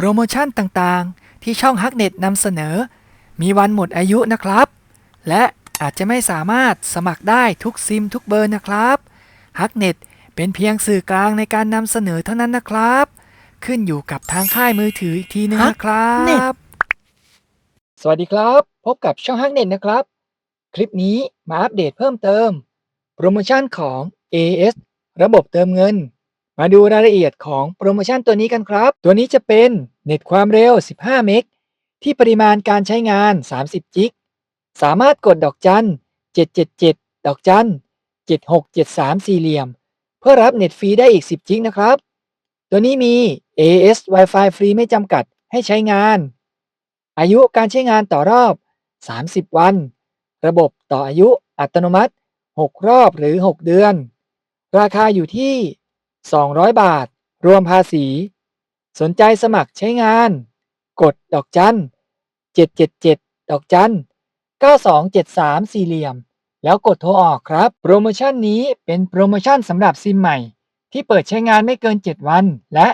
โปรโมชั่นต่างๆ ที่ช่องฮักเน็ตนำเสนอ มีวันหมดอายุนะครับ และอาจจะไม่สามารถสมัครได้ทุกซิมทุกเบอร์นะครับฮักเน็ตเป็นเพียงสื่อกลางในการนำเสนอเท่านั้นนะครับ ขึ้นอยู่กับทางค่ายมือถืออีกทีนึงนะครับ สวัสดีครับ พบกับช่องฮักเน็ตนะครับ คลิปนี้มาอัปเดตเพิ่มเติม โปรโมชั่นของ AS ระบบเติมเงิน มาดูรายละเอียดของโปรโมชั่นตัวนี้กันครับ ตัวนี้จะเป็นเน็ตความเร็ว 15 เมก ที่ปริมาณการใช้งาน 30 จิก สามารถกดดอกจัน 777 ดอกจัน 7673 สี่เหลี่ยม เพื่อรับเน็ตฟรีได้อีก 10 จิกนะครับ ตัวนี้มี AS Wi-Fi ฟรีไม่จำกัดให้ใช้งาน อายุการใช้งานต่อรอบ 30 วัน ระบบต่ออายุอัตโนมัติ 6 รอบหรือ 6 เดือน ราคาอยู่ที่ 200 บาท รวมภาษี สนใจสมัครใช้งาน กดดอกจัน777 ดอกจัน9273 สี่เหลี่ยม แล้วกดโทรออกครับ โปรโมชั่นนี้เป็นโปรโมชั่นสำหรับซิมใหม่ ที่เปิดใช้งานไม่เกิน 7 วัน และ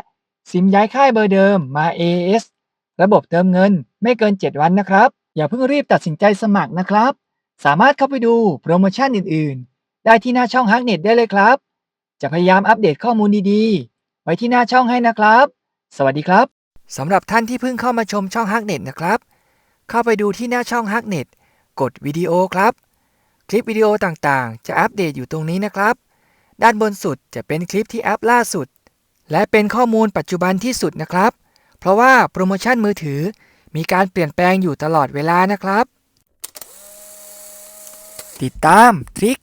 ซิมย้ายค่ายเบอร์เดิมมา AS ระบบเติมเงินไม่เกิน 7 วันนะครับ อย่าเพิ่งรีบตัดสินใจสมัครนะครับ สามารถเข้าไปดูโปรโมชั่นอื่น ๆ ได้ที่หน้าช่องฮักเน็ตได้เลยครับ จะพยายามอัปเดตข้อมูลดีๆ ไว้ที่หน้าช่องให้นะครับ สวัสดีครับ สำหรับท่านที่เพิ่งเข้ามาชมช่องฮักเน็ตนะครับ เข้าไปดูที่หน้าช่องฮักเน็ตกดวิดีโอครับ คลิปวิดีโอต่างๆ จะอัปเดตอยู่ตรงนี้นะครับ ด้านบนสุดจะเป็นคลิปที่อัปล่าสุด และเป็นข้อมูลปัจจุบันที่สุดนะครับ เพราะว่าโปรโมชั่นมือถือมีการเปลี่ยนแปลงอยู่ตลอดเวลานะครับ ติดตาม ทริค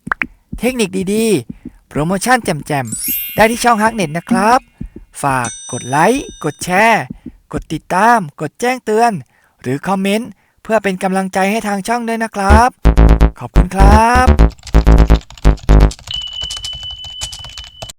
เทคนิคดีๆ โปรโมชั่นแจ่มๆ ได้ที่ช่องฮักเน็ตนะครับ ฝากกดไลค์กดแชร์ กดติดตาม กดแจ้งเตือน หรือคอมเมนต์ เพื่อเป็นกำลังใจให้ทางช่องด้วยนะครับ ขอบคุณครับ